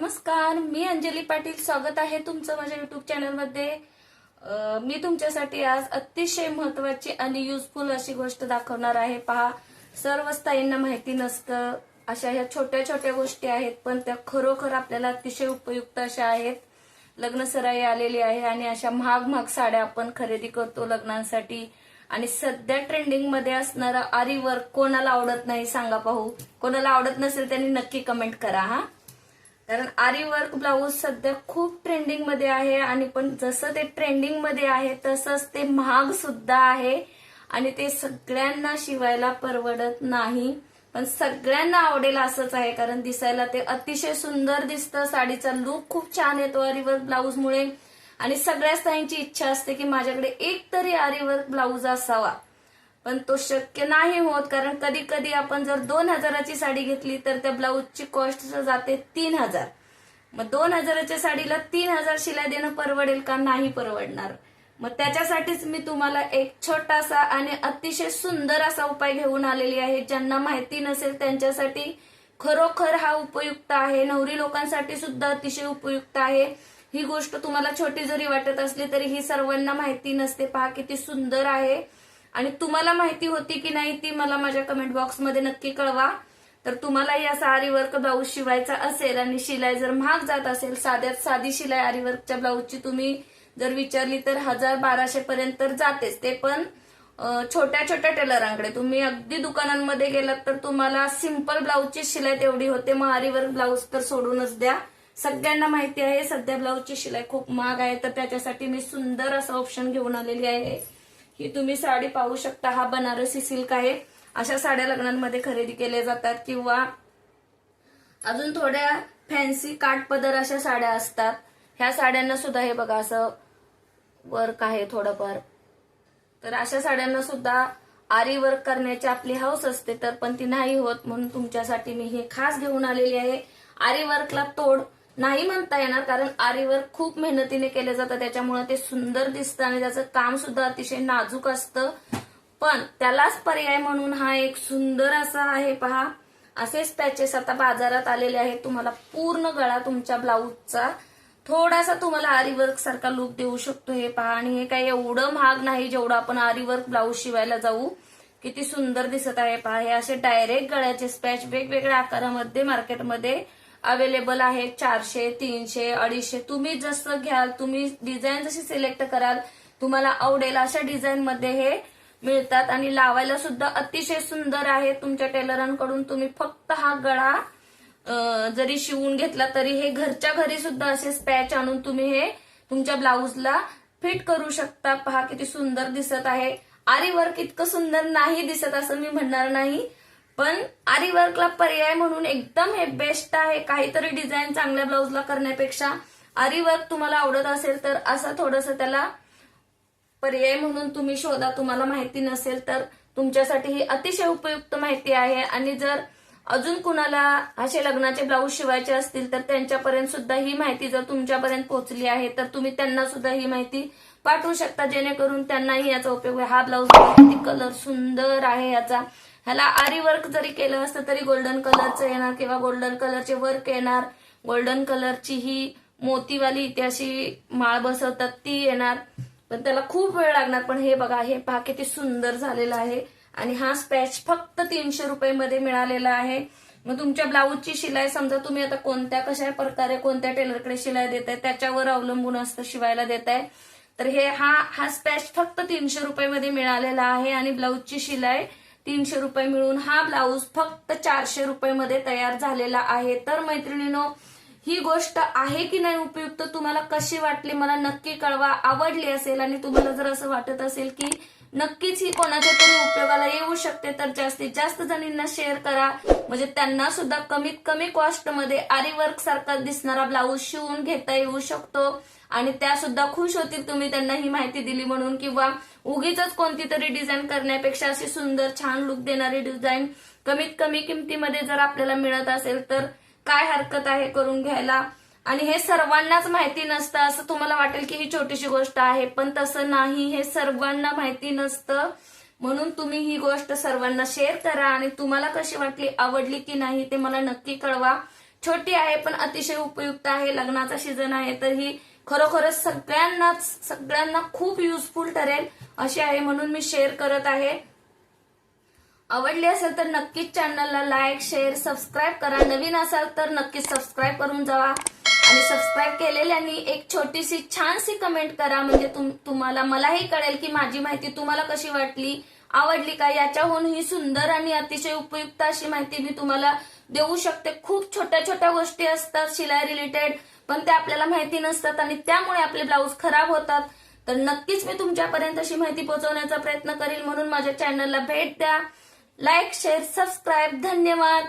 नमस्कार मी अंजली पाटील स्वागत आहे तुमचं माझ्या युट्यूब चॅनलमध्ये मी तुमच्यासाठी आज अतिशय महत्वाची आणि युजफुल अशी गोष्ट दाखवणार आहे. पहा सर्व स्थायींना माहिती नसतं अशा ह्या छोट्या छोट्या गोष्टी आहेत पण त्या खरोखर आपल्याला अतिशय उपयुक्त अशा आहेत. लग्न सराई आलेली आहे आणि अशा महाग महाग साड्या आपण खरेदी करतो लग्नांसाठी. आणि सध्या ट्रेंडिंगमध्ये असणारा आरी वर्क कोणाला आवडत नाही सांगा पाहू. कोणाला आवडत नसेल त्यांनी नक्की कमेंट करा हा. कारण आरी वर्क ब्लाऊज सध्या खूप ट्रेंडिंगमध्ये आहे आणि पण जसं ते ट्रेंडिंगमध्ये आहे तसंच ते महाग सुद्धा आहे आणि ते सगळ्यांना शिवायला परवडत नाही. पण सगळ्यांना आवडेल असंच आहे कारण दिसायला ते अतिशय सुंदर दिसतं. साडीचा लुक खूप छान येतो आरीवर्क ब्लाऊजमुळे. आणि सगळ्याच ताईंची इच्छा असते की माझ्याकडे एक तरी आरीवर्क ब्लाऊज असावा. पण तो शक्य नाही होत कारण कधी कधी आपण जर दोन हजाराची साडी घेतली तर त्या ब्लाऊजची कॉस्ट जाते तीन हजार. मग दोन हजाराच्या साडीला तीन हजार शिलाई देणं परवडेल का? नाही परवडणार. मग त्याच्यासाठीच मी तुम्हाला एक छोटासा आणि अतिशय सुंदर असा उपाय घेऊन आलेली आहे. ज्यांना माहिती नसेल त्यांच्यासाठी खरोखर हा उपयुक्त आहे. नवरी लोकांसाठी सुद्धा अतिशय उपयुक्त आहे. ही गोष्ट तुम्हाला छोटी जरी वाटत असली तरी ही सर्वांना माहिती नसते. पहा किती सुंदर आहे. आणि तुम्हाला माहिती होती की नाही ती मला माझ्या कमेंट बॉक्समध्ये नक्की कळवा. तर तुम्हालाही असा वर्क ब्लाऊज शिवायचा असेल आणि शिलाई जर महाग जात असेल साध्यात साधी शिलाई आरीवर्कच्या ब्लाऊजची तुम्ही जर विचारली तर हजार बाराशे पर्यंत तर जातेच. ते पण छोट्या छोट्या टेलरांकडे. तुम्ही अगदी दुकानांमध्ये गेलात तर तुम्हाला सिंपल ब्लाऊजची शिलाई तेवढी होते. मग आरीवर्क ब्लाऊज तर सोडूनच द्या. सगळ्यांना माहिती आहे सध्या ब्लाऊजची शिलाई खूप महाग आहे. तर त्याच्यासाठी मी सुंदर असं ऑप्शन घेऊन आलेली आहे. ही तुम्ही साडी पाहू शकता हा बनारसी सिल्क आहे. अशा साड्या लग्नांमध्ये खरेदी केल्या जातात किंवा अजून थोड्या फॅन्सी काठपदर अशा साड्या असतात. ह्या साड्यांना सुद्धा हे बघा असं वर्क आहे थोडंफार. तर अशा साड्यांना सुद्धा आरी वर्क करण्याची आपली हौस असते तर पण ती नाही होत म्हणून तुमच्यासाठी मी हे खास घेऊन आलेली आहे. आरी वर्कला तोड नाही म्हणता येणार कारण आरीवर खूप मेहनतीने केलं जातं त्याच्यामुळे ते सुंदर दिसतं आणि त्याचं काम सुद्धा अतिशय नाजूक असतं. पण त्यालाच पर्याय म्हणून हा एक सुंदर असा आहे पहा. असेच पॅचेस आता बाजारात आलेले आहेत. तुम्हाला पूर्ण गळा तुमच्या ब्लाऊजचा. थोडासा तुम्हाला आरीवर्क सारखा लुक देऊ शकतो हे पहा. आणि हे काही एवढं महाग नाही जेवढं आपण आरीवर्क ब्लाऊज शिवायला जाऊ. किती सुंदर दिसत आहे पहा. हे असे डायरेक्ट गळ्याचे स्पॅच वेगवेगळ्या आकारामध्ये मार्केटमध्ये अवेलेबल आहे चारशे तीनशे अडीचशे. तुम्ही जसं घ्याल तुम्ही डिझाईन जशी सिलेक्ट कराल तुम्हाला आवडेल अशा डिझाईन मध्ये हे मिळतात. आणि लावायला सुद्धा अतिशय सुंदर आहे. तुमच्या टेलरांकडून तुम्ही फक्त हा गळा जरी शिवून घेतला तरी हे घरच्या घरी सुद्धा असे स्पॅच आणून तुम्ही हे तुमच्या ब्लाऊजला फिट करू शकता. पहा किती सुंदर दिसत आहे. आरी वर्क इतकं सुंदर नाही दिसत असं मी म्हणणार नाही. पण आरी वर्कला पर्याय म्हणून एकदम हे बेस्ट आहे. काहीतरी डिझाईन चांगल्या ब्लाऊजला करण्यापेक्षा आरी वर्क तुम्हाला आवडत असेल तर असं थोडंसं त्याला पर्याय म्हणून तुम्ही शोधा. तुम्हाला माहिती नसेल तर तुमच्यासाठी ही अतिशय उपयुक्त माहिती आहे. आणि जर अजून कुणाला असे लग्नाचे ब्लाऊज शिवायचे असतील तर त्यांच्यापर्यंत सुद्धा ही माहिती जर तुमच्यापर्यंत पोहोचली आहे तर तुम्ही त्यांना सुद्धा ही माहिती पाठवू शकता. जेणेकरून त्यांनाही याचा उपयोग हा ब्लाऊज किती कलर सुंदर आहे याचा. ह्याला आरी वर्क जरी केलं असतं तरी गोल्डन कलरचं येणार किंवा गोल्डन कलरचे वर्क येणार. गोल्डन कलरची ही मोतीवाली इथे अशी माळ बसवतात ती येणार. पण त्याला खूप वेळ लागणार. पण हे बघा हे पहा किती सुंदर झालेलं आहे. आणि हा स्पॅच फक्त तीनशे रुपये मध्ये मिळालेला आहे. मग तुमच्या ब्लाऊजची शिलाई समजा तुम्ही आता कोणत्या कशा प्रकारे कोणत्या टेलरकडे शिलाई देताय त्याच्यावर अवलंबून असतं शिवायला देताय. तर हे हा हा स्पॅच फक्त तीनशे रुपये मध्ये मिळालेला आहे. आणि ब्लाऊजची शिलाई तीनशे रुपये मिळून हा ब्लाऊज फक्त चारशे रुपये मध्ये तयार झालेला आहे. तर मैत्रिणीनो ही गोष्ट आहे की नाही उपयुक्त तुम्हाला कशी वाटली मला नक्की कळवा. आवडली असेल आणि तुम्हाला जर असं वाटत असेल की नक्कीच ही कोणाच्या तरी उपयोगाला येऊ शकते तर जास्तीत जास्त जणींना शेअर करा. म्हणजे त्यांना सुद्धा कमीत कमी कॉस्टमध्ये आरी वर्क सारखा दिसणारा ब्लाऊज शिवून घेता येऊ शकतो. आणि त्या सुद्धा खुश होतील तुम्ही त्यांना ही माहिती दिली म्हणून. किंवा उगीच कोणती तरी डिझाईन करण्यापेक्षा अशी सुंदर छान लुक देणारी डिझाईन कमीत कमी किमतीमध्ये जर आपल्याला मिळत असेल तर काय हरकत आहे करून घ्यायला? आणि हे सर्वांनाच माहिती नसतं असं तुम्हाला वाटेल की ही छोटीशी गोष्ट आहे पण तसं नाही हे सर्वांना माहिती नसतं. म्हणून तुम्ही ही गोष्ट सर्वांना शेअर करा आणि तुम्हाला कशी वाटली आवडली की नाही ते मला नक्की कळवा. छोटी आहे पण अतिशय उपयुक्त आहे. लग्नाचा सीझन आहे तर ही खरोखरच सगळ्यांनाच सगळ्यांना खूप युजफुल ठरेल. अशी आहे म्हणून मी शेअर करत आहे. आवडली असेल तर नक्कीच चॅनलला लाईक शेअर सबस्क्राईब करा. नवीन असाल तर नक्कीच सबस्क्राईब करून जावा. आणि सबस्क्राईब केलेल्यांनी एक छोटीशी छानशी कमेंट करा. म्हणजे तुम- तुम्हाला मलाही कळेल की माझी माहिती तुम्हाला कशी वाटली आवडली का? याच्याहून ही सुंदर आणि अतिशय उपयुक्त अशी माहिती मी तुम्हाला देऊ शकते. खूप छोट्या छोट्या गोष्टी असतात शिलाई रिलेटेड पण त्या आपल्याला माहिती नसतात आणि त्यामुळे आपले ब्लाऊज खराब होतात. तर नक्कीच मी तुमच्यापर्यंत अशी माहिती पोहोचवण्याचा प्रयत्न करेल. म्हणून माझ्या चॅनलला भेट द्या. Like share subscribe. धन्यवाद.